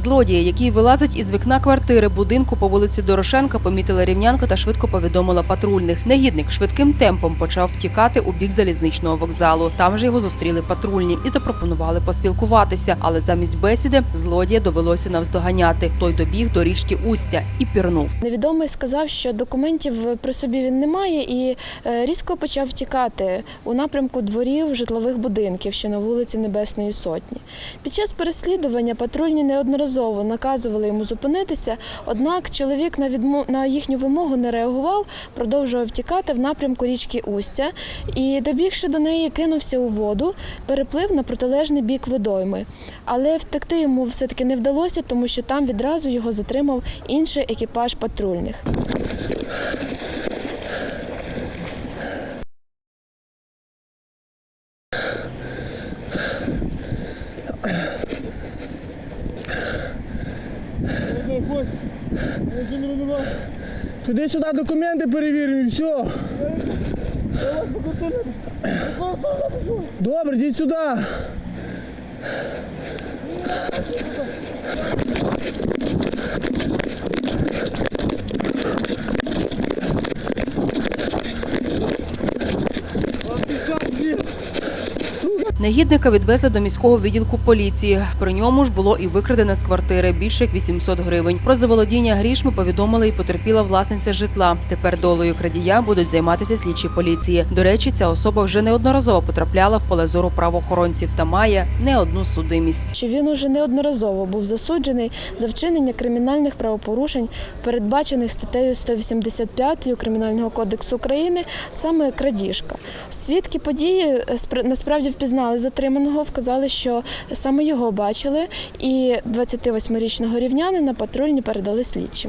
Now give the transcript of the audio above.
Злодія, який вилазить із вікна квартири будинку по вулиці Дорошенка, помітила рівнянка та швидко повідомила патрульних. Негідник швидким темпом почав втікати у бік залізничного вокзалу. Там же його зустріли патрульні і запропонували поспілкуватися. Але замість бесіди злодія довелося навздоганяти. Той добіг до річки Устя і пірнув. Невідомий сказав, що документів при собі він не має, і е, різко почав втікати у напрямку дворів житлових будинків, що на вулиці Небесної Сотні. Під час переслідування патрульні неодноразово наказували йому зупинитися, однак чоловік на, відмо... на їхню вимогу не реагував, продовжував втікати в напрямку річки Устя і, добігши до неї, кинувся у воду, переплив на протилежний бік водойми. Але втекти йому все-таки не вдалося, тому що там відразу його затримав інший екіпаж патрульних. Туди сюди документи перевіримо і все. Добре, йдіть сюди. Негідника відвезли до міського відділку поліції. При ньому ж було і викрадене з квартири більше як 800 гривень. Про заволодіння грішми повідомили і потерпіла власниця житла. Тепер долею крадія будуть займатися слідчі поліції. До речі, ця особа вже неодноразово потрапляла в поле зору правоохоронців та має не одну судимість. Що він уже неодноразово був засуджений за вчинення кримінальних правопорушень, передбачених статтею 185 Кримінального кодексу України, саме крадіжка. Свідки події е, спра- насправді впізнали затриманого, вказали, що саме його бачили, і 28-річного рівнянина патрульні передали слідчим.